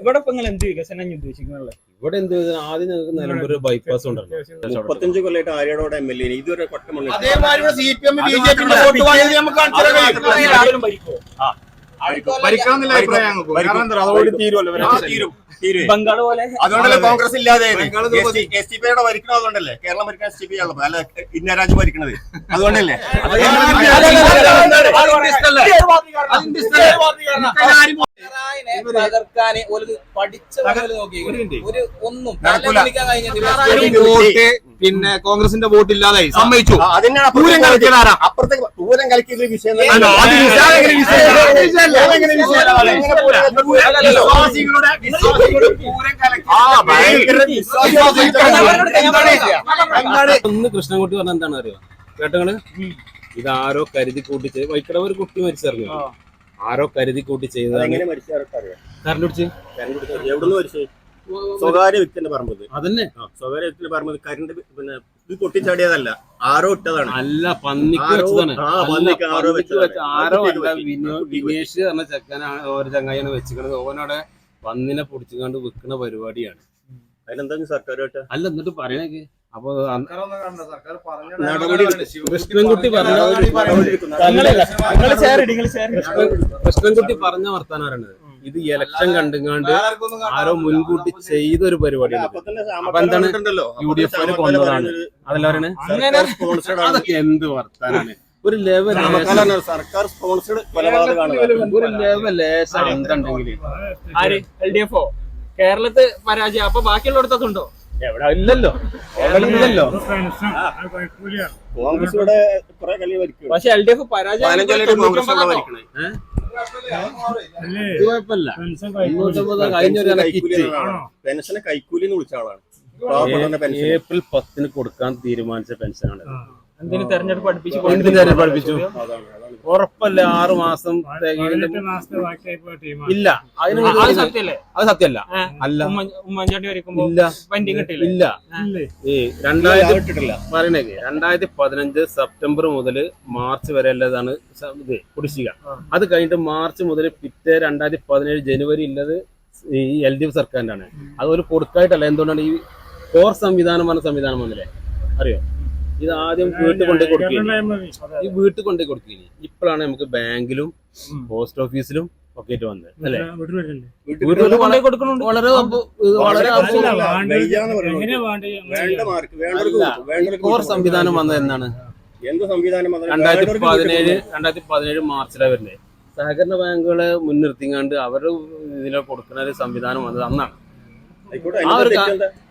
ഇവിടെ ഇപ്പൊ നിങ്ങൾ എന്ത് വികസനം ഉദ്ദേശിക്കുന്നുള്ളത്? ഇവിടെ എന്ത് ആദ്യം ഞങ്ങൾക്ക് നിലമ്പൂർ ബൈപ്പാസ് ഉണ്ടല്ലോ. മുപ്പത്തഞ്ച് കൊല്ലമായിട്ട് ആര്യടോടെ എം എൽ എ ഇതുവരെ കൊട്ടം അതേമാതിരി C P M B J പിന്റെ ഭരിക്കണം അതോട് തീരുമല്ലോ ബംഗാൾ പോലെ അതുകൊണ്ടല്ലേ കോൺഗ്രസ് ഇല്ലാതെ എസ് ടി പിയുടെ ഭരിക്കണം അതുകൊണ്ടല്ലേ? കേരളം ഭരിക്കാൻ എസ് ടി പി ആണല്ലോ അല്ല ഇന്ത്യ രാജ്യം ഭരിക്കണത്. അതുകൊണ്ടല്ലേ? തകർക്കാന് ഒരു പഠിച്ച നോക്കി. ഒരു ഒന്നും നടക്കൂല. പിന്നെ കോൺഗ്രസിന്റെ വോട്ട് ഇല്ലാതായി സമ്മതിച്ചു പൂരം കളിക്കണാരാ? അപ്പുറത്തേക്ക് പൂരം കളിക്കുന്ന ഒന്ന് കൃഷ്ണൻകുട്ടി പറഞ്ഞ എന്താണ് അറിയോ കേട്ടങ്ങൾ ഇതാരോ കരുതി കൂട്ടി വൈക്കടവ് വൈക്കട ഒരു കുട്ടി മരിച്ചറിഞ്ഞു ആരോ കരുതി കൂട്ടി ചെയ്തതാണ് കറണ്ട് പിടിച്ച് എവിടുന്ന് മരിച്ചു സ്വകാര്യ വ്യക്തിന്റെ പറമ്പത് അതന്നെ. സ്വകാര്യ വ്യക്തിന്റെ പറമ്പത് കരണ്ട് പിന്നെ ഇത് പൊട്ടിച്ചാടിയതല്ല. ആരോ ഇട്ടതാണ്. അല്ല പന്നിക്ക് ആരോ- വെച്ചതാണ്. അല്ല, പന്നിക്ക് ആരോ വെച്ച ആരോ അല്ല പറ്റി. വിനോ ആ, കുട്ടിക്ക് വിനേഷ് പറഞ്ഞ ചെക്കനാണ് ഓരോ ചങ്ങായിയാണ് വെച്ചിക്കണത് ഓനോടെ പന്നിനെ പൊടിച്ചുകൊണ്ട് വിൽക്കുന്ന പരിപാടിയാണ്. അതിനെന്താ സർക്കാരുമായിട്ട്? അല്ല എന്നിട്ട് പറയണേ അപ്പൊ കൃഷ്ണൻകുട്ടി പറഞ്ഞ കൃഷ്ണൻകുട്ടി പറഞ്ഞ വർത്താനാണ് ഇത് ഇലക്ഷൻ കണ്ടുങ്ങാണ്ട് ആരോ മുൻകൂട്ടി ചെയ്ത ഒരു പരിപാടിയാണ് അപ്പൊ എന്താണ് യു ഡി എഫ് കൊന്നതാണ്. അതല്ല പറയണേ? ആണ്. അതൊക്കെ എന്ത് വർത്താനാണ്? ഒരു ലെവൽ സർക്കാർ സ്പോൺസേഡ് ഒരു ലെവൽ ലേശം എന്തുണ്ടെങ്കിൽ ആര്? L D എഫോ? കേരളത്ത് പരാജയം. അപ്പൊ ബാക്കിയുള്ളിടത്തൊക്കെ ഉണ്ടോ? എവിടെ? ഇല്ലല്ലോ. ഇല്ലല്ലോ. കോൺഗ്രസ് ഇവിടെ പക്ഷെ എൽ ഡി എഫ് പരാജയം കുഴപ്പമില്ല. പെൻഷനെ കൈക്കൂലി എന്ന് വിളിച്ച ആളാണ് പെൻഷൻ. ഏപ്രിൽ പത്തിന് കൊടുക്കാൻ തീരുമാനിച്ച പെൻഷനാണ് എന്തിനു തെരഞ്ഞെടുപ്പ് അടുപ്പിച്ചു എന്തിനു നേരം പഠിപ്പിച്ചു ഉറപ്പല്ല ആറു മാസം ഇല്ല. അതിന് അത് സത്യല്ല? സത്യമല്ല അല്ല. ഉമ്മൻ- ഉമ്മൻചാണ്ടി ഇല്ല. പെൻഡിങ് കിട്ടില്ല ഇല്ല. ഈ രണ്ടായിരത്തി പറയണേക്ക്. രണ്ടായിരത്തി പതിനഞ്ച് സെപ്റ്റംബർ മുതൽ മാർച്ച് വരെ ഉള്ളതാണ് സ- ഇത് കുടിശ്ശിക. അത് കഴിഞ്ഞിട്ട് മാർച്ച് മുതൽ പിറ്റേ രണ്ടായിരത്തി പതിനേഴ് ജനുവരി ഉള്ളത് ഈ എൽ ഡി എഫ് സർക്കാരിന്റെ ആണ് അത് ഒരു കൊടുക്കായിട്ടല്ല എന്തുകൊണ്ടാണ് ഈ കോർ സംവിധാനം പറഞ്ഞ സംവിധാനം വന്നില്ലേ? അറിയോ? ഇത് ആദ്യം വീട്ടിൽ കൊണ്ടു കൊടുക്കുകയും ഈ വീട്ടിൽ കൊണ്ടു കൊടുക്കുകയും ഇപ്പോഴാണ് നമുക്ക് ബാങ്കിലും പോസ്റ്റ് ഓഫീസിലും ഒക്കെ ആയിട്ട് വന്നത് അല്ലേ? വീട്ടിൽ കൊണ്ടുപോയി കൊടുക്കുന്നുണ്ട് വളരെ വളരെ കോർ സംവിധാനം വന്നത് എന്നാണ് രണ്ടായിരത്തി പതിനേഴ് രണ്ടായിരത്തി പതിനേഴ് മാർച്ചിലാണ് വരുന്നത് സഹകരണ ബാങ്കുകളെ മുൻനിർത്തിങ്ങാണ്ട് അവർ ഇതിനെ കൊടുക്കുന്ന ഒരു സംവിധാനം വന്നത് അന്നാണ്. ആ ഒരു?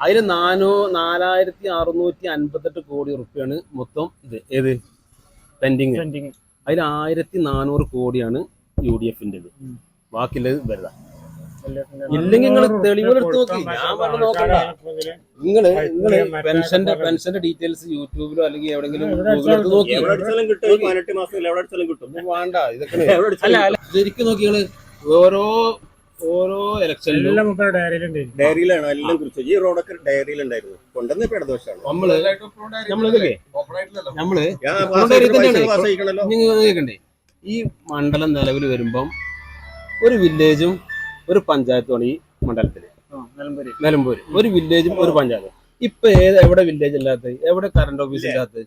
അതിന് നാനോ നാലായിരത്തി അറുന്നൂറ്റി അൻപത്തെട്ട് കോടി റുപ്യാണ് മൊത്തം ഇത് ഏത്? പെൻഡിങ് അതിൽ ആയിരത്തി നാനൂറ് കോടിയാണ് യു ഡി എഫിന്റെ ബാക്കിയുള്ളത് വരുക ഇല്ലെങ്കിൽ നിങ്ങൾ തെളിവെടുത്ത് നോക്കി. ഞാൻ പറഞ്ഞു നോക്കണ്ട. നിങ്ങൾ നിങ്ങൾ പെൻഷന്റെ പെൻഷന്റെ ഡീറ്റെയിൽസ് യൂട്യൂബിലോ അല്ലെങ്കിൽ എവിടെങ്കിലും ഗൂഗിളിൽ എടുത്ത് നോക്കി. കിട്ടും. വേണ്ട ഇതൊക്കെ ശരിക്കും നോക്കിയാൾ ഓരോ ഓരോ ഇലക്ഷനിലും ഡയറിയിലാണ് എല്ലാം കുറിച്ച്? ഈ റോഡൊക്കെ ഡയറിയിലുണ്ടായിരുന്നു കൊണ്ടുവന്ന ഇപ്പൊ ഇടദോഷമാണ് നമ്മൾ നമ്മളിതല്ലേ നമ്മൾ കേൾക്കണ്ടേ ഈ മണ്ഡലം നിലവിൽ വരുമ്പം ഒരു വില്ലേജും ഒരു പഞ്ചായത്തുമാണ് ഈ മണ്ഡലത്തിൽ. നിലമ്പൂര്. ഒരു വില്ലേജും ഒരു പഞ്ചായത്തും. ഇപ്പൊ ഏത് എവിടെ വില്ലേജ് ഇല്ലാത്തത് എവിടെ കറണ്ട് ഓഫീസ് ഇല്ലാത്തത്?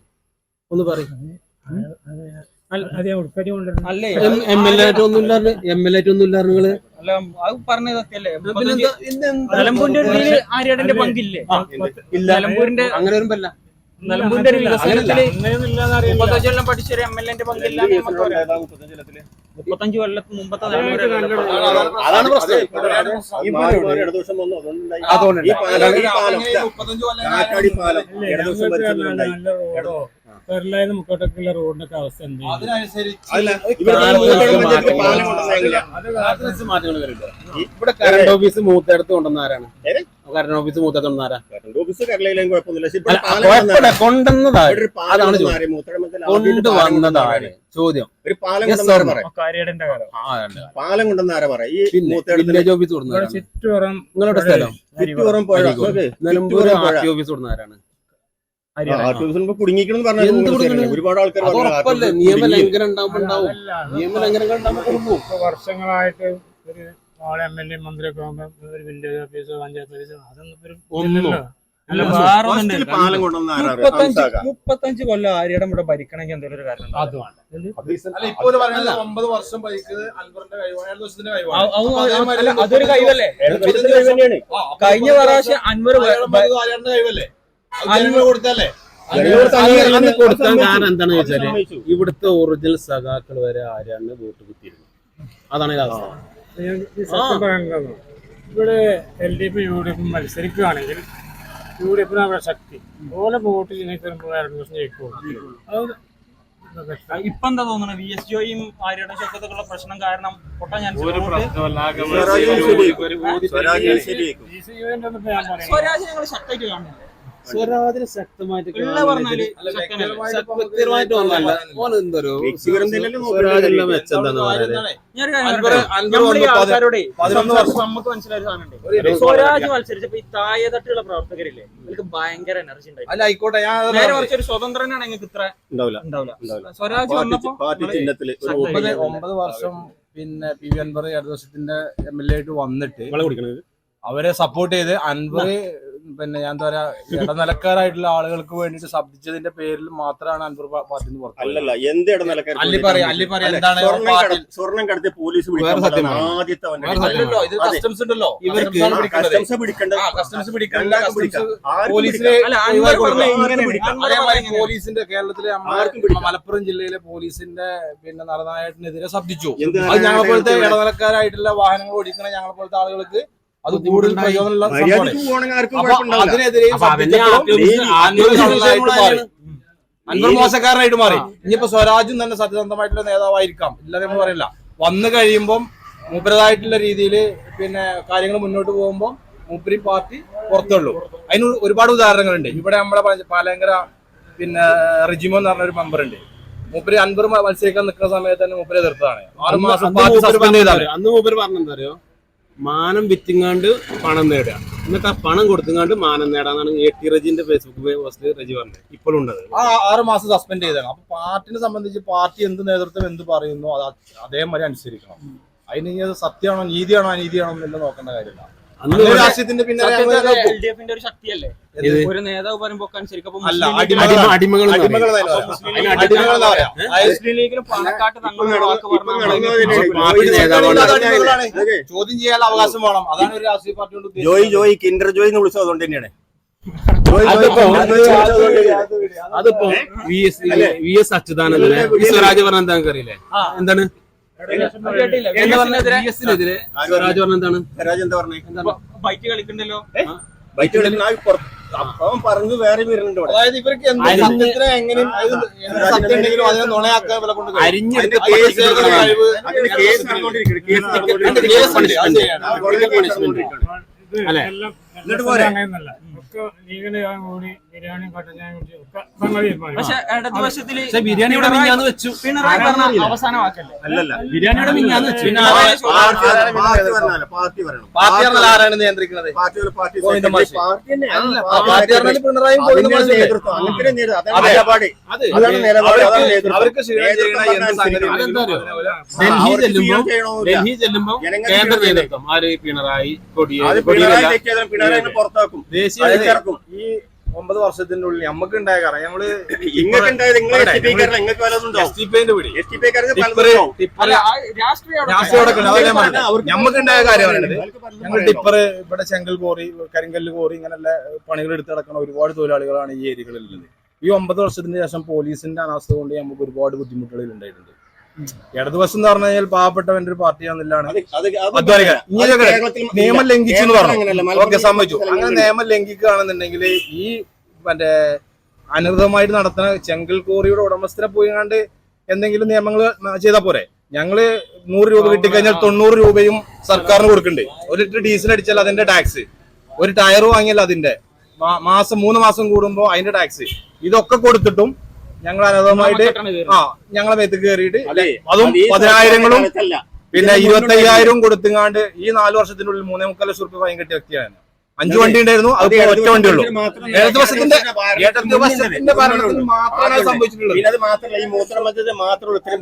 ഒന്ന് പറയും. അല്ലേ? എം എൽ എ ഒന്നും ഇല്ലാറ് എം എൽ എ ഒന്നും ഇല്ലാറ് നിങ്ങൾ? അല്ല അത് പറഞ്ഞത് സത്യല്ലേ? നിലമ്പൂരിന്റെ ആര്യാടന്റെ പങ്കില്ലേ? ഇല്ല. നിലമ്പൂരിന്റെ അങ്ങനെ വരുമ്പോ നിലമ്പൂരിന്റെ ഒരു വികസനത്തിൽ. മുപ്പത്തഞ്ച് കൊല്ലം പഠിച്ചൊരു എം എൽ എന്റെ പങ്കില്ല മുപ്പത്തഞ്ച് കൊല്ലത്ത് മുമ്പത്തെ അതാണ് പ്രശ്നം. ഈ മുക്കോട്ടേക്കുള്ള പാലം പാലം പാലം റോഡിന്റെ അവസ്ഥ എന്ത് അതിനനുസരിച്ച് അല്ല ഇവിടെ പാലം കറണ്ട് ഓഫീസ് മൂത്തടുത്ത് കൊണ്ടുവന്ന ആരാണ്? ഏത്? കറണ്ട് ഓഫീസ് മൂത്തടത്ത് കൊണ്ടുവന്നാരാണ് ആരാ? കറണ്ട് ഓഫീസ് പാലം ഒരു പാലം പാലം കൊണ്ടുവന്നതാര്? ചോദ്യം. ഒരു പാലം Yes, കൊണ്ടുവന്നാരാ sir. പറയാം. പാലം ഈ വില്ലേജ് ഓഫീസ് കൊടുക്കുന്ന ചുറ്റുപുറം നിങ്ങളുടെ സ്ഥലം. ചുറ്റുപുറം പുഴ. നിലമ്പൂർ ഓഫീസ് കൊടുക്കുന്നവരാണ് ആ, ഒരുപാട് ആൾക്കാർ. ഉണ്ടാവും കൊടുക്കും വർഷങ്ങളായിട്ട് ഒരു നാളെ എം എൽ എ മന്ത്രിയൊക്കെ ആകുമ്പോൾ ഒരു വില്ലേജ് ഓഫീസോ പഞ്ചായത്ത് ഓഫീസോ അതൊന്നും? മുപ്പത്തഞ്ച് കൊല്ലം ആര്യടം ഇവിടെ ഭരിക്കണമെങ്കിൽ എന്തെങ്കിലും ഒരു അല്ല, അതൊരു കഴിവല്ലേ? കഴിഞ്ഞ പ്രാവശ്യം അൻവർ കൊടുത്തല്ലേ അന്ന് കൊടുക്കാൻ കാരണം എന്താണെന്ന് വെച്ചാൽ. ഇവിടുത്തെ ഒറിജിനൽ സഖാക്കൾ വരെ ആരാണ് വോട്ട് കുത്തിയിരുന്നത്? അതാണ് അവസ്ഥ. ഇവിടെ L D F U D എഫും മത്സരിക്കുകയാണെങ്കിൽ യു ഡി എഫിന് അവരുടെ ശക്തി. ഓരോ വോട്ട് ജനങ്ങൾക്ക് വരുമ്പോൾ ഇടത് ദിവസം ജയിക്കും അത് ഇപ്പൊ എന്താ തോന്നുന്നത്? വി എസ് ജിയും ആര്യയുടെ ശബ്ദത്തിലുള്ള പ്രശ്നം കാരണം പൊട്ടാൻ ഞാൻ സ്വരാജ് ഞങ്ങൾ ശക്തമായിട്ട് കാണുന്നില്ല സ്വരാജിന് ശക്തമായിട്ട്? സ്വരാജിന്റെ പറയുന്നത് സ്വരാജ് മത്സരിച്ചപ്പോ ഈ താഴെത്തട്ടുള്ള പ്രവർത്തകരില്ലേ? അവർക്ക് ഭയങ്കര എനർജി ഉണ്ടായി. അല്ല ആയിക്കോട്ടെ നേരെ മറിച്ച് ഒരു സ്വതന്ത്രനാണ് ഞങ്ങൾക്ക് ഇത്ര ഉണ്ടാവില്ല. സ്വരാജ് വന്നപ്പോ. ഒമ്പത് വർഷം പിന്നെ പി വി അൻവർ ഇടതുവശത്തിന്റെ എം എൽ എ ആയിട്ട് വന്നിട്ട് അവരെ സപ്പോർട്ട് ചെയ്ത് അൻവർ പിന്നെ ഞാൻ എന്താ പറയാ ഇടനിലക്കാരായിട്ടുള്ള ആളുകൾക്ക് വേണ്ടിട്ട് ശബ്ദിച്ചതിന്റെ പേരിൽ മാത്രമാണ് അൻവർ പാർട്ടിയിൽ നിന്ന് പുറത്തു അല്ലല്ല എന്ത് ഇടനിലക്കാർക്ക് അല്ലി പറയാ അല്ലി പറയാ എന്താണ് സ്വർണം പാർട്ടി കട- കടത്തി പോലീസ് വേറെ പിടിക്കാൻ സത്യം ആദ്യത്തെ അവന്റെ വേറെ അല്ലല്ലോ ഇത് അതെ. കസ്റ്റംസ് ഉണ്ടല്ലോ ഇവർക്ക് Customs പിടിക്കുന്നത്. കസ്റ്റംസ് പിടിക്കേണ്ട ആ കസ്റ്റംസ് പിടിക്കാം. ആർക്കും പോലീസിലെ അല്ല അൻവർ ഒഴിവാക്കി പറഞ്ഞ കൊടുക്കണം. ഇങ്ങനെയാണ് പിടിക്കാം. അൻവർ അതേമാതിരി ഇങ്ങനെയാണ്. പോലീസിന്റെ കേരളത്തിലെ ആർക്കും പിടിക്കാം. മലപ്പുറം ജില്ലയിലെ പോലീസിന്റെ പിന്നെ നടനായകനെതിരെ ശബ്ദിച്ചു എന്ത് അത് ഞങ്ങളെ പോലത്തെ? ഇടനിലക്കാരായിട്ടുള്ള വാഹനങ്ങൾ ഓടിക്കുന്ന ഞങ്ങളെ പോലത്തെ ആളുകൾക്ക് അത് കൂടുതൽ പ്രയോജനമുള്ള അൻവർ മോശക്കാരനായിട്ട് മാറി. ഇനിയിപ്പോ സ്വരാജും തന്നെ സത്യസന്ധമായിട്ടുള്ള നേതാവായിരിക്കാം. ഇല്ലാതെ നമ്മൾ പറയില്ല. വന്നു കഴിയുമ്പം മൂപ്പരതായിട്ടുള്ള രീതിയിൽ പിന്നെ കാര്യങ്ങൾ മുന്നോട്ട് പോകുമ്പോൾ മൂപ്പരി പാർട്ടി പുറത്തുള്ളൂ. അതിന് ഒരുപാട് ഉദാഹരണങ്ങളുണ്ട്. ഇവിടെ നമ്മുടെ പ- പാലങ്കര പിന്നെ റിജിമോ എന്ന് പറഞ്ഞ ഒരു മെമ്പർ ഉണ്ട് മൂപ്പര് അൻപർ മത്സരിക്കാൻ നിൽക്കുന്ന സമയത്ത് തന്നെ മൂപ്പര് എതിർത്തതാണ്. ആറ് മാസം പാർട്ടി സസ്പെൻഡ് ചെയ്താണ് അന്ന് മൂപ്പര് പറഞ്ഞെന്താ അറിയോ? മാനം വിറ്റിങ്ങാണ്ട് പണം നേടുക. എന്നിട്ട് ആ പണം കൊടുത്തുങ്ങാണ്ട് മാനം നേടാന്നാണ് എ ടി റജിന്റെ ഫേസ്ബുക്ക് പോസ്റ്റിൽ റജി പറഞ്ഞത്. ഇപ്പോഴും ഉണ്ടത്. ആ ആറ് മാസം സസ്പെൻഡ് ചെയ്താണ് അപ്പൊ പാർട്ടിനെ സംബന്ധിച്ച് പാർട്ടി എന്ത് നേതൃത്വം എന്ത് പറയുന്നു അത് അതേമാതിരി അനുസരിക്കണം. അതിന് സത്യമാണോ നീതിയാണോ അനീതിയാണോ എന്നെല്ലാം നോക്കേണ്ട കാര്യമില്ല. അന്ന് രാഷ്ട്രീയത്തിന്റെ പിന്നെ സത്യത്തിൽ ഞങ്ങൾ നോക്കും. എൽ ഡി എഫിന്റെ ഒരു ശക്തിയല്ലേ ഒരു നേതാവ് പറയുമ്പോ മുസ്ലിം ലീഗിലും- പാലക്കാട്ട് തങ്ങളുടെ വാക്ക് ചോദ്യം ചെയ്യാൻ അവകാശം വേണം. അതാണ് ഒരു രാഷ്ട്രീയ പാർട്ടിയോട് ജോയി ജോയ് കിൻഡർ ജോയ് എന്ന് വിളിച്ചത് അതുകൊണ്ട് തന്നെയാണ്. അതിപ്പോ- വി എസ് വി എസ് അച്യുതാനന്ദനെ. സ്വരാജ് പറഞ്ഞ എന്താ അറിയില്ലേ? എന്താണ്? കേട്ടില്ല എന്താ പറഞ്ഞ എന്താണ് രാജ എന്താ കളിക്കണ്ടല്ലോ കളിക്കുന്ന അവൻ പറഞ്ഞു വേറെ വരുന്നുണ്ട് അതായത് ഇവർക്ക് അരിഞ്ഞെടുത്ത് കേസ് എന്നിട്ട് പോരെ? ബിരിയാണി കട്ടൻ ഒക്കെ സംഗതി തീരുമാനം. പക്ഷെ ഇടതുവശത്തിൽ പക്ഷെ ബിരിയാണിയുടെ മിഞ്ഞാന്ന് വെച്ചു. പിണറായി പറഞ്ഞ അവസാന വാക്കല്ലേ അല്ലല്ല. ബിരിയാണിയുടെ മിഞ്ഞാന്ന് വെച്ചു. പിന്നെ പാർട്ടി ആരാ- പാർട്ടി പറഞ്ഞാലോ പാർട്ടി പറയണം പാർട്ടി പറഞ്ഞാൽ ആരാണ് നിയന്ത്രിക്കുന്നത്? പാർട്ടി പാർട്ടി ഗോവിന്ദ സെക്രട്ടറി, മാഷ്. പാർട്ടി തന്നെ. അല്ല, ആ, പാർട്ടി പാർട്ടി പറഞ്ഞാൽ പിണറായിയും അതിന്റെ ഗോവിന്ദ മാഷല്ലേ? നേതൃത്വം അങ്ങനത്തെ നേതൃത്വം. അതാണ് അതെ. നിലപാട്. അത്. അതാണ് നിലപാട് അവർക്ക് നേതൃത്വം. അവർക്ക് ക്ഷീണം നേതൃത്വം ചെയ്യണ എന്ത് സംഗതി അതെന്താ അറിയോ? ഡൽഹി അവർക്ക് ചെല്ലുമ്പോ. ഡൽഹി ചെല്ലുമ്പോ ജനങ്ങൾക്ക് കേന്ദ്ര നേതൃത്വം. ആര് പിണറായി കൊടിയേ അത് പിണറായി തെറ്റിയതും പിണറായി പുറത്താക്കും. ദേശീയ. ഈ ഒമ്പത് വർഷത്തിനുള്ളിൽ ഉള്ളിൽ നമുക്ക് ഉണ്ടായ കാരണം ഞങ്ങൾ ഞമ്മക്കുണ്ടായ ഉണ്ടായത് നിങ്ങൾ പറയട്ടെ, എസ് ടി പിക്കാരൻ നിങ്ങൾക്ക് വല്ലതും ഉണ്ടാവും എസ് പിടി. എസ് ടി പിക്കാരന് ടിപ്പറ് പലതും ഉണ്ടാവും. അല്ല ആ രാഷ്ട്രീയ അവിടെ രാഷ്ട്രീയം അവിടെ പറഞ്ഞത്. അവർക്ക് ഉണ്ടായ കാര്യം പറയുന്നത് അവർക്ക് പലതും ഞങ്ങൾ ടിപ്പർ ഇവിടെ ചെങ്കൽ കോറി കരിങ്കല്ല് കോറി ഇങ്ങനെയുള്ള പണികൾ എടുത്ത് നടക്കുന്ന ഒരുപാട് തൊഴിലാളികളാണ് ഈ ഏരിയകളിലുള്ളത്. ഈ ഒമ്പത് വർഷത്തിന് ശേഷം പോലീസിന്റെ അനാസ്ഥ കൊണ്ട് നമുക്ക് ഒരുപാട് ബുദ്ധിമുട്ടുകൾ ഉണ്ടായിട്ടുണ്ട്. ഇടതുവശം എന്ന് പറഞ്ഞു കഴിഞ്ഞാൽ പാവപ്പെട്ടവന്റെ ഒരു പാർട്ടിയാണെന്നില്ലാണ്. നിയമം. ലംഘിച്ചു എന്ന്. പറഞ്ഞു. ഓക്കെ സമ്മതിച്ചു. അങ്ങനെ. നിയമം ലംഘിക്കുകയാണെന്നുണ്ടെങ്കിൽ ഈ മറ്റേ അനധികൃതമായിട്ട് നടത്തുന്ന ചെങ്കൽ കോറിയുടെ ഉടമസ്ഥനെ പോയി കണ്ട് എന്തെങ്കിലും നിയമങ്ങൾ ചെയ്താൽ പോരെ. ഞങ്ങൾ നൂറ് രൂപ കിട്ടിക്കഴിഞ്ഞാൽ തൊണ്ണൂറ് രൂപയും സർക്കാരിന് കൊടുക്കുന്നുണ്ട് ഒരു ലിറ്റർ ഡീസൽ അടിച്ചാൽ അതിന്റെ ടാക്സ് ഒരു ടയർ വാങ്ങിയാൽ അതിന്റെ. മാസം മൂന്ന് മാസം കൂടുമ്പോൾ അതിന്റെ ടാക്സ് ഇതൊക്കെ കൊടുത്തിട്ടും ഞങ്ങൾ അനധമായിട്ട് ആ ഞങ്ങളെ മേത്ത് കയറിയിട്ട് അതും. പതിനായിരങ്ങളും പിന്നെ ഇരുപത്തയ്യായിരവും ഇരുപത്തയ്യായിരം കൊടുത്തുങ്ങാണ്ട് ഈ നാല് വർഷത്തിനുള്ളിൽ മൂന്നേ മുക്കാൽ ലക്ഷം റുപ്യ ഫൈൻ കെട്ടിയ വ്യക്തിയാണ് അഞ്ചു വണ്ടി ഉണ്ടായിരുന്നു അത് ഒറ്റ വണ്ടി ഉള്ളൂ. ഇടതുവശത്തിന്റെ ദിവസത്തിന്റെ ഇടതുവശത്തിന്റെ ഭരണത്തിൽ മാത്രമാണ് അത് സംഭവിച്ചിട്ടുള്ളത് പിന്നെ അത് മാത്രമല്ല ഈ ഇത്രയും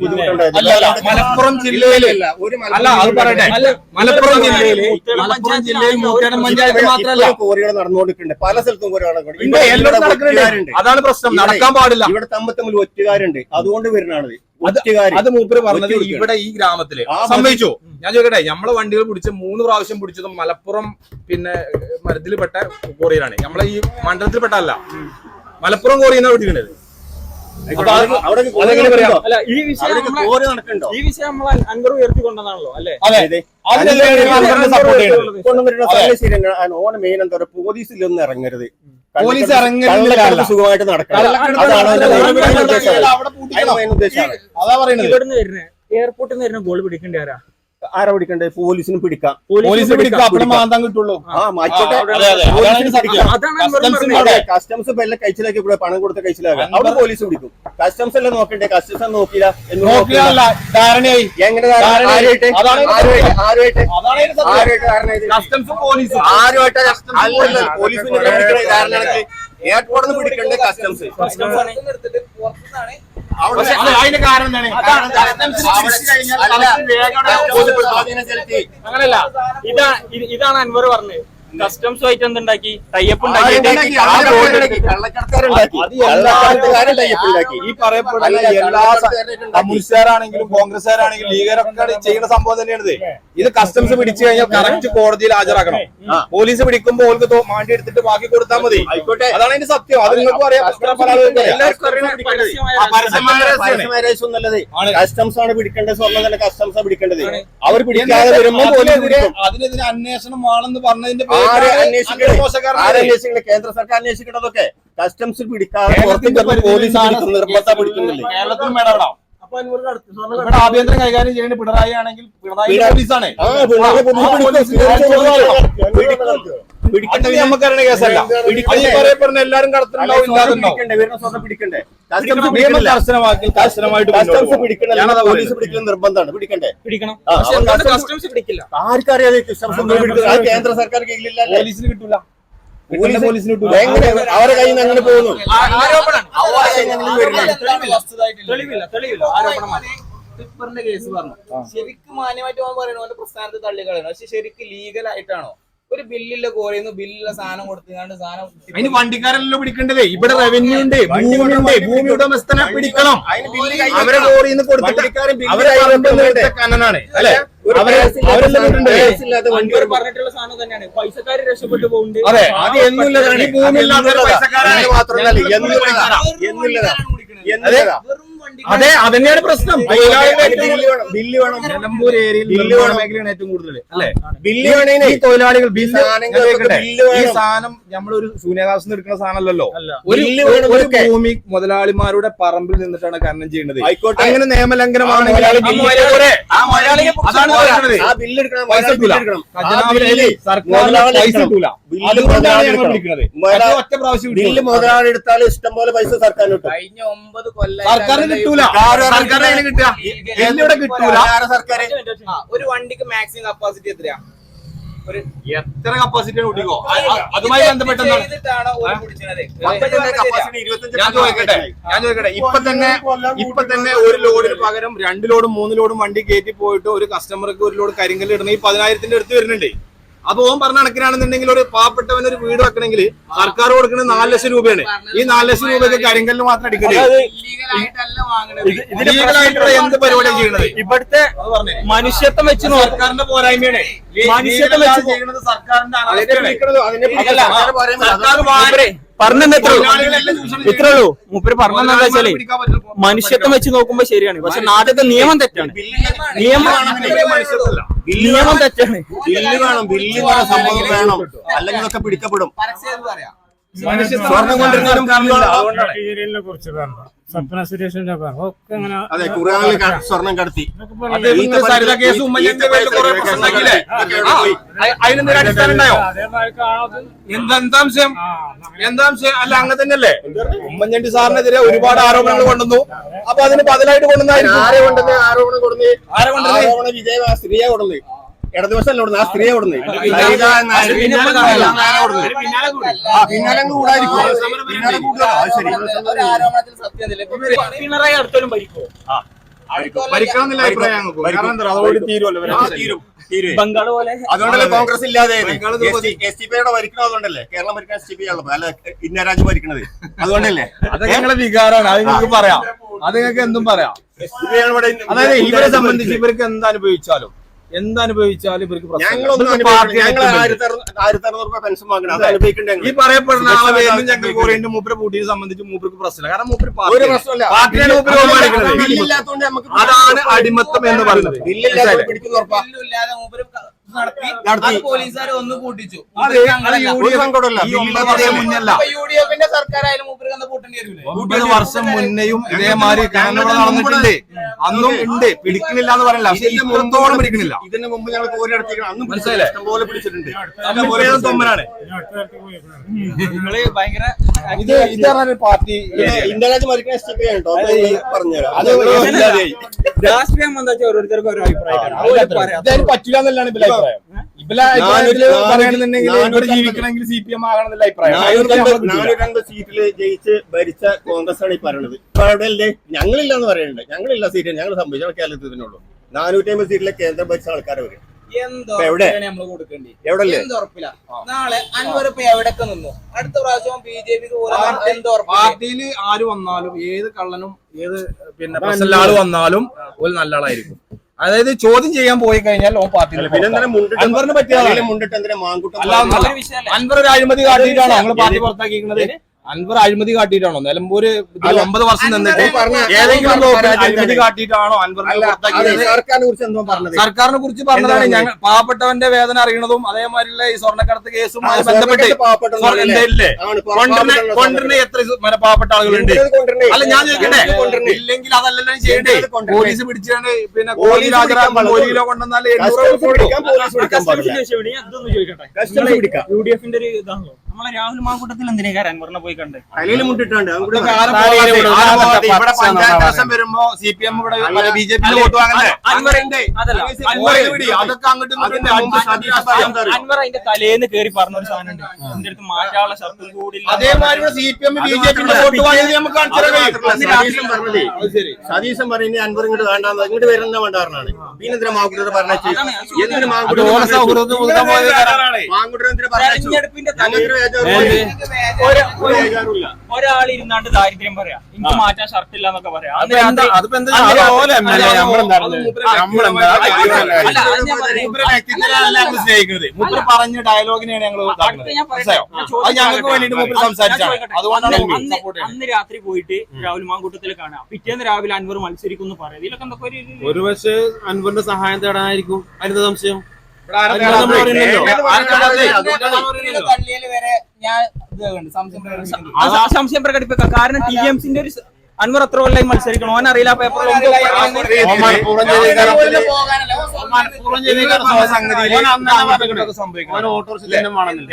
മലപ്പുറം ജില്ലയിലെ അല്ല അത് പറയട്ടെ. മലപ്പുറം ജില്ലയിൽ മലപ്പുറം ജില്ലയിൽ മൂത്തേടം പഞ്ചായത്ത് മാത്രമല്ല കോറികൾ നടന്നുകൊണ്ടിരിക്കുന്നുണ്ട് പല സ്ഥലത്തും കോറികൾ നടക്കുന്നുണ്ട്. അതാണ് പ്രശ്നം. നടക്കാൻ പാടില്ല. ഇവിടെ തമ്മിൽ തമ്മിൽ ഒറ്റുകാരുണ്ട്. അതുകൊണ്ട് വരുന്നതാണത് അത് മൂപ്പര് പറഞ്ഞത് ഇവിടെ ഈ ഗ്രാമത്തിൽ സംഭവിച്ചു ഞാൻ ചോദിക്കട്ടെ നമ്മളെ വണ്ടികൾ പിടിച്ച് മൂന്ന് പ്രാവശ്യം പിടിച്ചത് മലപ്പുറം പിന്നെ മരത്തിൽപ്പെട്ട കോറിയിലാണ് നമ്മളെ ഈ മണ്ഡലത്തിൽപ്പെട്ടല്ല മലപ്പുറം കോറിയെന്നാണ് പിടിക്കുന്നത് അപ്പൊ അത് അവിടെ കോറി അതെങ്ങനെ പറയാം? നടക്കുന്നുണ്ടോ? അല്ല ഈ വിഷയം ഈ വിഷയം നമ്മൾ അൻവർ ഉയർത്തിക്കൊണ്ടതാണല്ലോ അല്ലേ? അതിനല്ലേ സപ്പോർട്ട് ഓന മെയിൻ എന്താ പറയുക പോലീസിലൊന്നും ഇറങ്ങരുത്. പോലീസ് ഇറങ്ങുന്നില്ല സുഖമായിട്ട് നടക്കണം. അതാ പറയുന്നത്. ഇവിടുന്ന് വരുന്ന എയർപോർട്ടിൽ നിന്ന് വരുന്ന ഗോൾ പിടിക്കേണ്ട ആരാ ആരാ പിടിക്കണ്ടേ? പോലീസിന് പിടിക്കാം. അപ്പോൾ മാന്താൻ കിട്ടുള്ളൂ. ആ മാറ്റോട്ടെ. പോലീസിന് പിടിക്കാം. കസ്റ്റംസ് ഇപ്പൊ എല്ലാം കഴിച്ചിലാക്കി ഇവിടെ പണം കൊടുത്ത കഴിച്ചിലാക്കുക അവിടെ പോലീസ് പിടിക്കും. കസ്റ്റംസ് എല്ലാം നോക്കണ്ടേ? കസ്റ്റംസ് നോക്കിയില്ല. എന്ന് നോക്കില്ല ധാരണയായി. എങ്ങനെ ആരുമായിട്ട്? കസ്റ്റംസും പോലീസും. ആരുമായിട്ട് പോലീസിന് ധാരണയാണെങ്കിൽ. എയർപോർട്ടിൽ നിന്ന് പിടിക്കണ്ടേ കസ്റ്റംസ് പുറത്തുനിന്ന് എടുത്തിട്ട് പുറത്തുനിന്നാണ് അവിടെ പക്ഷെ അത് അതിന്റെ കാരണം എന്താണ്. അങ്ങനല്ല. ഇതാ ഇതാണ് അൻവർ പറഞ്ഞത്. കസ്റ്റംസുമായിട്ട് എന്തുണ്ടാക്കി? ടൈപ്പ് ഈ പറയപ്പെടുന്ന എല്ലാ. കമ്മ്യൂണിസ്റ്റുകാരാണെങ്കിലും കോൺഗ്രസ്സുകാരാണെങ്കിലും ലീഗരൊക്കെ ചെയ്യുന്ന സംഭവം തന്നെയാണിത് ഇത്. കസ്റ്റംസ് പിടിച്ചു കഴിഞ്ഞാൽ കറക്റ്റ് കോടതിയിൽ ഹാജരാക്കണം. പോലീസ് പിടിക്കുമ്പോൾ ഓൾക്ക് മാണ്ടി എടുത്തിട്ട് ബാക്കി കൊടുത്താൽ മതി. ആയിക്കോട്ടെ. അതാണ് അതിന്റെ സത്യം. അത് നിങ്ങൾക്ക് അറിയാം. കസ്റ്റംസ് ആണ്. പിടിക്കേണ്ടത് സ്വർണം തന്നെ കസ്റ്റംസ് പിടിക്കേണ്ടത്. അവർ പിടിക്കാതെ വരുമ്പോൾ പോലീസ് അതിനെതിരെ അന്വേഷണം വേണമെന്ന് പറഞ്ഞതിന്റെ അന്വേഷിക്കണേ? കേന്ദ്ര സർക്കാർ അന്വേഷിക്കണതൊക്കെ കസ്റ്റംസ് പിടിക്കാതെ പോലീസാണ് നിർബന്ധ പിടിക്കുന്നില്ല? കേരളത്തിലും ഇടപെടാം ഇവിടെ ആഭ്യന്തരം കൈകാര്യം ചെയ്യുന്ന പിണറായി ആണെങ്കിൽ പിണറായി പിണ- പോലീസാണ്. പിടിക്കണ്ടേ നമുക്കറിയണ കേസല്ല. പറയപ്പെടുന്ന എല്ലാരും. നിർബന്ധമാണ്. പിടിക്കണ്ടേ? പിടിക്കണം കസ്റ്റംസ് പിടിക്കില്ല? ആർക്കറിയാതെ കസ്റ്റംസ് കേന്ദ്ര സർക്കാർ കീഴിലല്ലേ പോലീസിന് കിട്ടൂല. കിട്ടേണ്ട പോലീസിന് എങ്ങനെ അവരെ കയ്യിൽ നിന്ന് അങ്ങനെ പോകുന്നു. ടിപ്പറിന്റെ കേസ് പറഞ്ഞു. ശരിക്കും മാന്യമായിട്ട് പോകാൻ പറയണോ അവന്റെ പ്രസ്ഥാനത്ത് തള്ളി കളയണം പക്ഷെ ശരിക്കും ലീഗൽ ആയിട്ടാണോ? ഒരു ബില്ലില്ല കോറിയുന്നു ബില്ലില്ല സാധനം കൊടുത്തുകൊണ്ട് സാധനം അതിന് വണ്ടിക്കാരല്ലോ പിടിക്കേണ്ടത്? ഇവിടെ റവന്യൂ ഉണ്ട്. ഭൂമി ഉണ്ട് ഭൂമി ഉടമസ്ഥനെ പിടിക്കണം. അവരെ. കോറിന്ന് കൊടുത്തിട്ട് അല്ലെ? രക്ഷപ്പെട്ടു പോകുന്നുണ്ട് അതെ അത് എന്നുള്ളതാണ്. ഈ ഭൂമി ഇല്ലാത്ത പൈസക്കാരാണ്. മാത്രമല്ല എന്നുള്ളതാണ്. വെറും അത് തന്നെയാണ് അതെ അതന്നെയാണ് പ്രശ്നം ബില്ല് വേണം നിലമ്പൂർ ഏരിയയിൽ ബില്ല് നിർമ്മാണ വേണം. മേഖലയാണ് ഏറ്റവും കൂടുതൽ അല്ലെ? ബില്ല് വേണേനെ ഈ തൊഴിലാളികൾ ബില്ല് ഈ. സാധനം നമ്മളൊരു ശൂന്യാകാശം എടുക്കുന്ന സാധനമല്ലല്ലോ? ഒരു ബില്ല് വേണം ഒരു ഭൂമി മുതലാളിമാരുടെ പറമ്പിൽ നിന്നിട്ടാണ് കരണം ചെയ്യുന്നത്. ആയിക്കോട്ടെ. അങ്ങനെ നിയമലംഘനമാണെങ്കിൽ സർക്കാരിന് ഒറ്റ പ്രാവശ്യം ബില്ല് മുതലാളി എടുത്താൽ ഇഷ്ടം പോലെ പൈസ സർക്കാരിന് കിട്ടും. കഴിഞ്ഞ ഒമ്പത് കൊല്ലം സർക്കാരിന് കിട്ടൂല. സർക്കാരിന്റെ കയ്യിൽ കിട്ടുക. എന്നിവിടെ കിട്ടൂല. സർക്കാർ ഒരു വണ്ടിക്ക് മാക്സിമം കപ്പാസിറ്റി എത്രയാ? ഒരു എത്ര കപ്പാസിറ്റി കൂട്ടിക്കോ? അതുമായി ഇരുപത്തഞ്ച് ഞാൻ ചോദിക്കട്ടെ ഞാൻ ചോദിക്കട്ടെ. ഇപ്പൊ തന്നെ ഇപ്പൊ തന്നെ ഒരു ലോഡിന് പകരം രണ്ട് ലോഡും മൂന്ന് ലോഡും വണ്ടി കയറ്റി പോയിട്ട് ഒരു കസ്റ്റമർക്ക് ഒരു ലോഡ് കരിങ്കല്ല് ഇടണ ഈ പതിനായിരത്തിന്റെ അടുത്ത് വരുന്നുണ്ട്. അപ്പൊ ഓൻ പറഞ്ഞ കണക്കിനാണെന്നുണ്ടെങ്കിൽ ഒരു പാവപ്പെട്ടവന് ഒരു വീട് വെക്കണമെങ്കിൽ സർക്കാർ കൊടുക്കുന്നത് നാല് ലക്ഷം രൂപയാണ്. ഈ നാല് ലക്ഷം രൂപയ്ക്ക് കരിങ്കല്ല് മാത്രം എടുക്കുന്നത് എന്ത് പരിപാടിയാണ് ചെയ്യണത്? ഇവിടുത്തെ മനുഷ്യത്വം വെച്ച് സർക്കാരിന്റെ പോരായ്മയാണ്. മനുഷ്യത്വം വെച്ച് ചെയ്യുന്നത് സർക്കാരിന്റെ സർക്കാർ പറഞ്ഞെന്ന് എത്ര ഇത്രേ ഉള്ളൂ. മൂപ്പര് പറഞ്ഞെന്താ വെച്ചാലേ മനുഷ്യത്വം വെച്ച് നോക്കുമ്പോ ശരിയാണ്. പക്ഷെ നാട്ടിലത്തെ നിയമം തെറ്റാണ്. നിയമം. നിയമം തെറ്റാണ്. ബില്ല് വേണം. ബില്ല് വേണം. സംഭവം വേണം. അല്ലെങ്കിൽ ഇതൊക്കെ പിടിക്കപ്പെടും. പരസ്യം എന്ന് പറയാം. മനുഷ്യത്വം സ്വർണം കൊണ്ടിരുന്നാലും ബില്ല് സ്വപ്ന സുരേഷിന്റെ പറഞ്ഞു ഒക്കെ അങ്ങനെ അതെ കുറെ സ്വർണം കടത്തി. സരിത കേസ് ഉമ്മൻചാണ്ടിയുടെ പേരിൽ കുറെ അതിനെന്തൊരു അടിസ്ഥാനം ഉണ്ടായോ എന്താ സംശയം? എന്താ സംശയം? അല്ല അങ്ങനെ തന്നെയല്ലേ? ഉമ്മൻചാണ്ടി സാറിനെതിരെ ഒരുപാട് ആരോപണങ്ങൾ കൊണ്ടുവന്നു. അപ്പൊ അതിന് ബദലായിട്ട് കൊണ്ടുവന്നായിരിക്കും. ആരെ കൊണ്ടുവന്ന് ആരോപണം കൊടുന്ന്? ആരെ കൊണ്ടുവന്ന്? ആരോപണം വിജയ സ്ത്രീയെ കൊടുന്ന് ഇടതുവശമല്ല ഓടുന്നത്. ആ സ്ത്രീ ഓടുന്നത്. ആ പിന്നാലെ കൂടായിരിക്കും പിന്നാലെ അത് ശരി. പിണറായി അടുത്തോലും ഭരിക്കണം അഭിപ്രായം കാരണം എന്താ? അതോട് തീരുമല്ലോ തീരും. ബംഗാൾ പോലെ? അതുകൊണ്ടല്ലേ കോൺഗ്രസ് ഇല്ലാതെ. എസ് ടി പിയുടെ ഭരിക്കണം അതുകൊണ്ടല്ലേ? കേരളം ഭരിക്കാൻ എസ് ടി പി ആണല്ലോ അല്ല ഇന്ത്യ രാജ്യം ഭരിക്കണത്. അതുകൊണ്ടല്ലേ? അത് ഞങ്ങളെ വികാരമാണ്. അത് നിങ്ങൾക്ക് പറയാം. അത് നിങ്ങൾക്ക് എന്തും പറയാം. അതായത് ഇവരെ സംബന്ധിച്ച് ഇവർക്ക് എന്തനുഭവിച്ചാലും എന്തനുഭവിച്ചാലും ഇവർക്ക് ഈ പറയപ്പെടുന്ന ആളെ പേരിലും ഞങ്ങൾ കോറിന്റെ മൂപ്പരെ പൂട്ടിയെ സംബന്ധിച്ച് മൂപ്പർക്ക് പ്രശ്നമില്ല. കാരണം മൂപ്പര് ഒരു പാർട്ടി പ്രശ്നമില്ല. പാർട്ടിയാണ് ബഹുമാനിക്കുന്നത്. അതാണ് അടിമത്തം എന്ന് പറയുന്നത്. നടത്തി. പോലീസുകാർ ഒന്ന് കൂട്ടിച്ചു. യു ഡി വർഷം മുന്നല്ല. യു ഡി എഫിന്റെ സർക്കാരായാലും മൂപ്പര് കണ്ട കൂട്ടേണ്ടി വരില്ലേ ഒമ്പത് വർഷം മുന്നെയും ഇതേമാതിരി കാനഡ നടന്നിട്ടുണ്ട്. അന്നും ഉണ്ട്. പിടിക്കുന്നില്ല എന്ന് പറയില്ല പക്ഷെ ഇതിന്റെ ഇത്രത്തോളം പിടിക്കണില്ല ഇതിന് മുമ്പ് ഞങ്ങൾ കോരി അന്നും മനസ്സിലായില്ലേ? പോലെ പിടിച്ചിട്ടുണ്ട്. നിങ്ങൾ ഭയങ്കര ഇത് ഇത് പറഞ്ഞൊരു പാർട്ടി പി പറഞ്ഞുതരാം. അത്. രാഷ്ട്രീയം എന്താ വെച്ചാൽ ഓരോരുത്തർക്കും ഓരോ അഭിപ്രായമാണ് ഇതതിന് പറ്റില്ല എന്നല്ലാണ് ഇവരുടെ അഭിപ്രായം. ഇവരുടെ അഭിപ്രായത്തിൽ നാനൂറ്റി- പറയണമെന്നുണ്ടെങ്കിൽ ഇവിടെ നാനൂറ്റി ജീവിക്കണമെങ്കിൽ സി പി എം ആകണമെന്നുള്ള അഭിപ്രായം. നാനൂറ്റമ്പത് നാനൂറ്റമ്പത് സീറ്റിൽ ജയിച്ച് ഭരിച്ച കോൺഗ്രസ് ആണ് ഈ പറയണത്. ഇപ്പൊ അവിടെ അല്ലേ? ഞങ്ങളില്ല എന്ന് പറയുന്നുണ്ട് ഞങ്ങളില്ല സീറ്റ് ഞങ്ങൾ സംഭവിച്ച കേരളത്തിൽ തന്നെയുള്ളൂ നാനൂറ്റി അമ്പത് സീറ്റിലെ കേന്ദ്രം ഭരിച്ച ആൾക്കാരെ വരും എന്തോ എവിടെ? നമ്മൾ കൊടുക്കേണ്ടി? എവിടല്ലേ? എന്ത് ഉറപ്പില്ല നാളെ അൻവർ ഇപ്പൊ എവിടൊക്കെ നിന്നു? അടുത്ത പ്രാവശ്യം ബി ജെ പിക്ക് എന്ത് പാർട്ടിയിൽ ആര് വന്നാലും ഏത് കള്ളനും ഏത് പിന്നെ പ്രശ്നമുള്ള ആൾ വന്നാലും ഒരു നല്ല ആളായിരിക്കും അതായത് ചോദ്യം ചെയ്യാൻ പോയി കഴിഞ്ഞാൽ ഓ പാർട്ടിയിൽ അൻവറിന് പറ്റിയ അൻവർ ഒരു അഴിമതി കാട്ടിയിട്ടാണ് ഞങ്ങൾ പാർട്ടി പുറത്താക്കിയിരിക്കുന്നത്? അൻവർ അഴിമതി കാട്ടിയിട്ടാണോ? നിലമ്പൂര്. ഒമ്പത് വർഷം നിന്നിട്ട് അൻവർ ഏതെങ്കിലും അൻവർ അഴിമതി കാട്ടിയിട്ടാണോ പുറത്താക്കിയത്? സർക്കാരിനെ കുറിച്ച് എന്തോ പറഞ്ഞത്? സർക്കാരിനെ കുറിച്ച് പറഞ്ഞതാണ്. ഞങ്ങൾ പാവപ്പെട്ടവന്റെ വേദന അറിയണതും അതേമാതിരിയുള്ള ഈ സ്വർണക്കടത്ത് കേസുമായി ബന്ധപ്പെട്ട്? ഇല്ലേ? കൊണ്ടുവരുന്ന എത്ര പാവപ്പെട്ട ആളുകളുണ്ട്? അല്ല ഞാൻ ചോദിക്കട്ടെ. ഇല്ലെങ്കിൽ അതല്ലല്ലോ ചെയ്യണ്ടേ? പോലീസ് പിടിച്ചാണ് പിന്നെ കോലി കോടതിയിൽ കോലിയിലോ കൊണ്ടുവന്നാൽ യു ഡി എഫിന്റെ ഒരു ഇതാണല്ലോ. നമ്മളെ രാഹുൽ മാങ്കൂട്ടത്തിൽ എന്തിനാ കരാൻ പറഞ്ഞ പോയി കണ്ട് തലയിൽ മുട്ടിട്ടുണ്ട്. ഇവിടെ പഞ്ചായത്ത് വരുമ്പോ സി പി എം ഇവിടെ ബി ജെ പി വോട്ട് വാങ്ങണ്ടേ അതൊക്കെ അങ്ങോട്ട്. അൻവർ അതിന്റെ തലേന്ന് കേറി പറഞ്ഞ ഒരു സാധനം ഉണ്ട് എന്റെ അടുത്ത് മാറ്റാനുള്ള ഷർട്ടും കൂടി അതേമാതിരി ഇവിടെ C P M B J P vote വാങ്ങിയത് നമുക്ക്. സതീശൻ പറഞ്ഞതേ സതീശൻ പറയുന്നത് അൻവർ ഇങ്ങോട്ട് വേണ്ടാന്ന് ഇങ്ങോട്ട് വരുന്ന വേണ്ടാറാണ് പിന്നെ മാങ്കുട്ടർ പറഞ്ഞ എന്തിനു മാങ്കുട്ടർ. മാങ്കുട്ടർ എന്തിനു പറഞ്ഞു ഒരാൾ ഇരുന്നാണ്ട് ദാരിദ്ര്യം പറയാ. എനിക്ക് മാറ്റാൻ ഷർട്ട് ഇല്ല എന്നൊക്കെ പറയാം. സ്നേഹിക്കുന്നത് മൂപ്പര് പറഞ്ഞ ഡയലോഗിനെയാണ് ഞങ്ങൾ അത് ഞങ്ങൾക്ക് വേണ്ടിട്ട് മൂപ്പര് ഞാൻ സംസാരിച്ചാണ് അതുകൊണ്ടാണ് അന്ന് രാത്രി പോയിട്ട് രാഹുൽ മാങ്കൂട്ടത്തിൽ കാണാം. പിറ്റേന്ന് രാവിലെ അൻവർ മത്സരിക്കുന്നു പറയാം. ഇതിലൊക്കെ എന്തൊക്കെ ഒരു പക്ഷേ അൻവറിന്റെ സഹായം തേടാനായിരിക്കും. അതിന്റെ സംശയം? സംശയം പ്രകടിപ്പിക്കാം. കാരണം ടി എം സിന്റെ ഒരു അൻവർ എത്ര കൊല്ലായി മത്സരിക്കണം? ഓൻ അറിയില്ല പേപ്പർ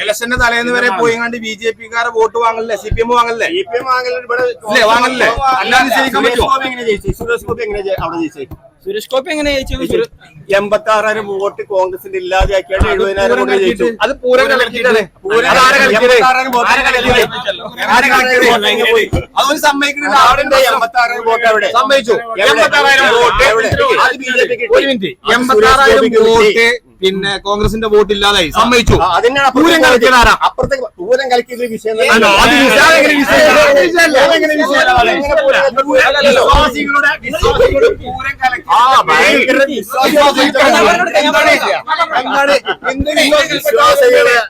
ഇലക്ഷന്റെ തലേന്ന് വരെ പോയി കണ്ട് ബി ജെ പിക്കാരെ വോട്ട് വാങ്ങല്ലേ? സി പി എം വാങ്ങല്ലേ? സി പി എം വാങ്ങലേ ഇവിടെ ഇല്ലേ, വാങ്ങലില്ലേ? അല്ലാതെ ജയിക്കാൻ സുരേഷ് പറ്റുമോ? ഗോപി ജയിച്ചു? സുരേഷ് ഗോപി എങ്ങനെ അവിടെ ജയിച്ചത് സുരേഷ് ഗോപി എങ്ങനെ ജയിച്ചു? എൺപത്തി ആറായിരം വോട്ട് കോൺഗ്രസിന്റെ ഇല്ലാതെയാക്കിയാണ് എഴുപതിനായിരം വോട്ട് ജയിച്ചു. അത് പൂരം? അതൊന്നും സമ്മതിക്കുന്നില്ല അവിടെ എൺപത്താറായിരം വോട്ട് അവിടെ സമ്മതിച്ചു. വോട്ട് എവിടെ? അത് ബി ജെ പിക്ക് ഒരു മിനിറ്റ്. അത് എൺപത്താറായിരം വോട്ട് പിന്നെ കോൺഗ്രസിന്റെ വോട്ട് ഇല്ലാതായി സമ്മതിച്ചു പൂരം കളിക്കുന്ന ആരാ? അപ്പുറത്തേക്ക് പൂരം കളിക്കുന്ന വിഷയം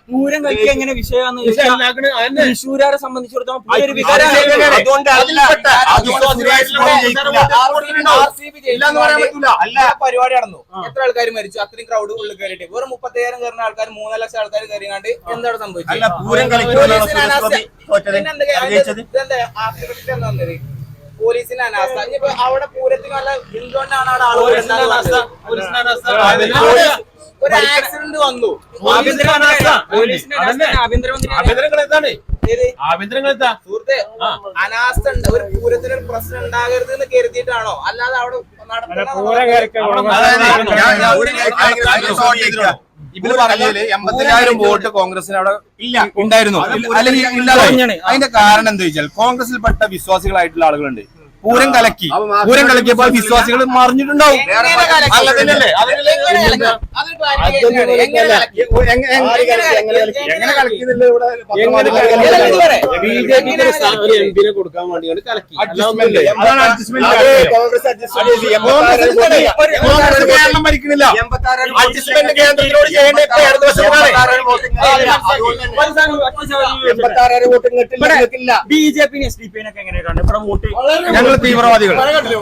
പൂരം? കലക്കി. എങ്ങനെ വിഷയമാണെന്ന് ചോദിച്ചാൽ തൃശ്ശൂരാരെ സംബന്ധിച്ചിടത്തോളം അതുകൊണ്ടല്ല അതുകൊണ്ട് പരിപാടി നടന്നു എത്ര ആൾക്കാർ മരിച്ചു അത്രയും ക്രൗഡ് ഉള്ളിൽ കയറിയിട്ട് വെറും മുപ്പത്തേഴായിരം കയറുന്ന ആൾക്കാർ മൂന്നര ലക്ഷം ആൾക്കാർ കയറിയാണ്ട് എന്താണ് സംഭവിച്ചത് അല്ല പൂരം പോലീസിന് അനാസ്ഥ. ഇനിയിപ്പോ അവിടെ പൂരത്തിന് വല്ല എന്തുകൊണ്ടാണ് അവിടെ ആളുകൾ ഉണ്ടാകുന്നത്? അവിടെ ഒരു ആക്സിഡന്റ് വന്നു സുഹൃത്തെ അനാസ്ഥ ഉണ്ട് ഒരു പൂരത്തിന് ഒരു പ്രശ്നം ഉണ്ടാകരുത് എന്ന് കരുതിയിട്ടാണോ അല്ലാതെ അവിടെ നടത്തണം ഇവർ പറഞ്ഞതിൽ എൺപത്തിനായിരം വോട്ട് കോൺഗ്രസിന് അവിടെ ഇല്ല. ഉണ്ടായിരുന്നു. അല്ലെങ്കിൽ ഇല്ലാതെ അതിന്റെ കാരണം എന്താ വെച്ചാൽ കോൺഗ്രസിൽ പെട്ട വിശ്വാസികളായിട്ടുള്ള ആളുകളുണ്ട്. പൂരം കലക്കി. പൂരം കലക്കിയപ്പോൾ വിശ്വാസികൾ മറിഞ്ഞിട്ടുണ്ടാവും. എങ്ങനെ കലക്കി? അല്ല, അതിനല്ലേ? അതിനല്ലേ? എങ്ങനെ കലക്കി? അതൊരു എങ്ങനെ കലക്കി? എങ്ങനെ എങ്ങനെ പത്രമാധ്യമങ്ങളിൽ? ബി ജെ പിക്ക് ഒരു എം പിനെ കൊടുക്കാൻ വേണ്ടിയാണ് കലക്കി. അതാണ് അഡ്ജസ്റ്റ്മെന്റ് കേരളം ഭരിക്കുന്നില്ല. അഡ്ജസ്റ്റ്മെന്റ് കേന്ദ്രത്തിനോട് ചെയ്യേണ്ട ഇപ്പൊ ഇടതുപക്ഷമാണ്. B J P S D P ഒക്കെ എങ്ങനെയാണ് ഇവിടെ വോട്ട് ഞങ്ങൾ തീവ്രവാദികൾ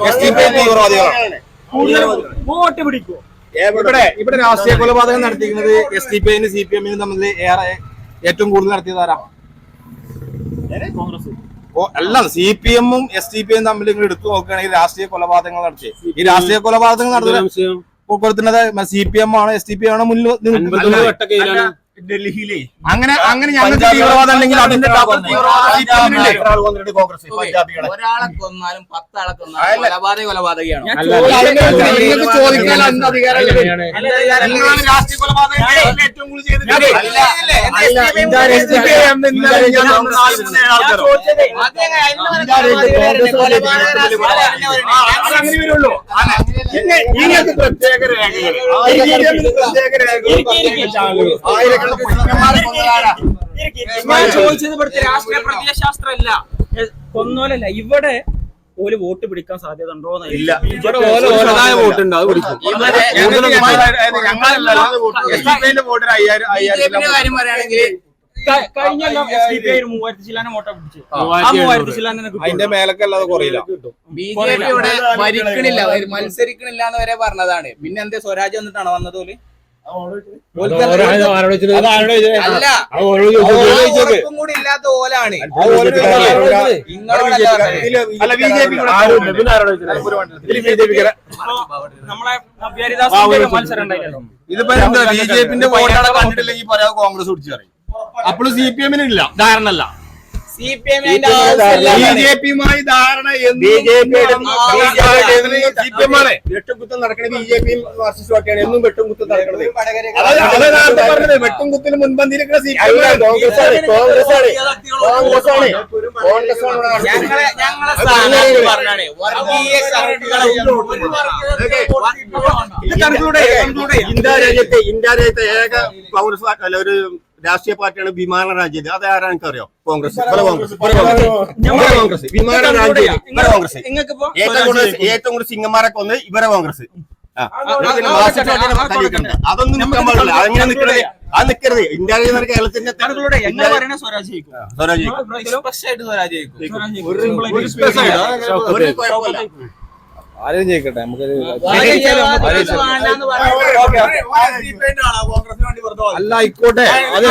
എസ് ഡി പി തീവ്രവാദികളാണ്. വോട്ട് പിടിക്കൂ ഇവിടെ ഇവിടെ രാഷ്ട്രീയ കൊലപാതകം നടത്തിയിരിക്കുന്നത് എസ് ഡി പി ഐന് സി പി എമ്മിനും തമ്മിൽ ഏറെ ഏറ്റവും കൂടുതൽ നടത്തിയതാരാ കോൺഗ്രസ്. ഓ അല്ല സി പി എമ്മും എസ് ഡി പി എം തമ്മിൽ ഇങ്ങനെ എടുത്തു നോക്കുകയാണെങ്കിൽ രാഷ്ട്രീയ കൊലപാതകങ്ങൾ നടത്തി. ഈ രാഷ്ട്രീയ കൊലപാതകങ്ങൾ നടത്തുന്ന കൊടുക്കുന്നത് സി പി എം ആണോ എസ് ഡി പി ആണോ മുന്നിൽ ഡൽഹിയിലെ. അങ്ങനെ അങ്ങനെ ഞങ്ങൾക്ക് തീവ്രവാദം അല്ലെങ്കിൽ അതിന്റെ ഒരാളെ കൊന്നാലും പത്താളെ കൊന്നാലും കൊലപാതക കൊലപാതകയാണ്? ചോദിക്കാൻ രാഷ്ട്രീയ കൊലപാതകം ഏറ്റവും കൂടുതൽ പ്രത്യേക രേഖകൾ ആയിരക്കണക്കിന് പ്രത്യേക രേഖകൾ പ്രത്യേക കൊന്നതാരാ? ഞാൻ ചോദിച്ചത് ഇവിടുത്തെ രാഷ്ട്രീയ പ്രത്യയശാസ്ത്രമല്ല. കൊന്നോലല്ല. ഇവിടെ ഒരു വോട്ട് പിടിക്കാൻ സാധ്യത ഉണ്ടോ ഇല്ല. വോട്ട് ഉണ്ട്. അത് പിടിക്കും. കാര്യം പറയുകയാണെങ്കിൽ കഴിഞ്ഞ എസ് ഡി പി ഒരു മൂവായിരത്തി ചില്ലാനം വോട്ടാ പിടിച്ചു ആ മൂവായിരത്തി അതിന്റെ മേലക്കല്ലാതെ കുറയില്ല. ബി ജെ പി ഇവിടെ മരിക്കണില്ല. മത്സരിക്കണില്ല എന്ന് വരെ പറഞ്ഞതാണ്. പിന്നെ എന്താ? സ്വരാജ് വന്നിട്ടാണോ വന്നത് ഓൽ? ഉറപ്പും കൂടി ഇല്ലാത്ത ഓലാണ്. ഇതിപ്പോ എന്താ ബി ജെ പിന്റെ വോട്ടാണ് കണ്ടിട്ടില്ലെങ്കിൽ പറയാതെ കോൺഗ്രസ് പിടിച്ചു പറയും. അപ്പോൾ സി പി എമ്മിനില്ല. ധാരണ അല്ല സി പി എം അതിന്റെ ആവശ്യമില്ല. ബി ജെ പിയുമായി ധാരണ ബി ജെ പിയുടെ സി പി എം ആണ് വെട്ടും കുത്തും നടക്കണ ബി ജെ പിയും മാർക്സിസ്റ്റ് പാർട്ടിയാണ് എന്നും വെട്ടും നടക്കണത്. അത് അത് നേരത്തെ പറഞ്ഞത്. വെട്ടും കുത്തിന് മുൻപന്തിരിക്കുന്ന സി പി എം കോൺഗ്രസ് ആണ്. കോൺഗ്രസ് ആണ് കോൺഗ്രസ് ആണ് കോൺഗ്രസ് ആണ് ഇന്ത്യ രാജ്യത്തെ ഇന്ത്യ രാജ്യത്തെ ഏക പൗരസ്വാ അല്ല ഒരു രാഷ്ട്രീയ പാർട്ടിയാണ് വിമാന രാജ്യം അത് ആരാ അറിയോ? കോൺഗ്രസ്. കോൺഗ്രസ്. വിമാന രാജ്യം. കോൺഗ്രസ് ഏറ്റവും കൂടുതൽ ഏറ്റവും കൂടുതൽ സിംഗന്മാരെ കൊന്ന് ഇവരെ കോൺഗ്രസ് അതൊന്നും നിൽക്കാൻ പാടില്ല അങ്ങനെ നിൽക്കരുത് ആ നിൽക്കരുത് ഇന്ത്യ കേരളത്തിന്റെ സ്വരാജ് സ്വരാജ് ഒരു സ്പേസ് ഒരു കുഴപ്പമില്ല. ആരും ജയിക്കട്ടെ നമുക്കൊരു അല്ല ആയിക്കോട്ടെ അത്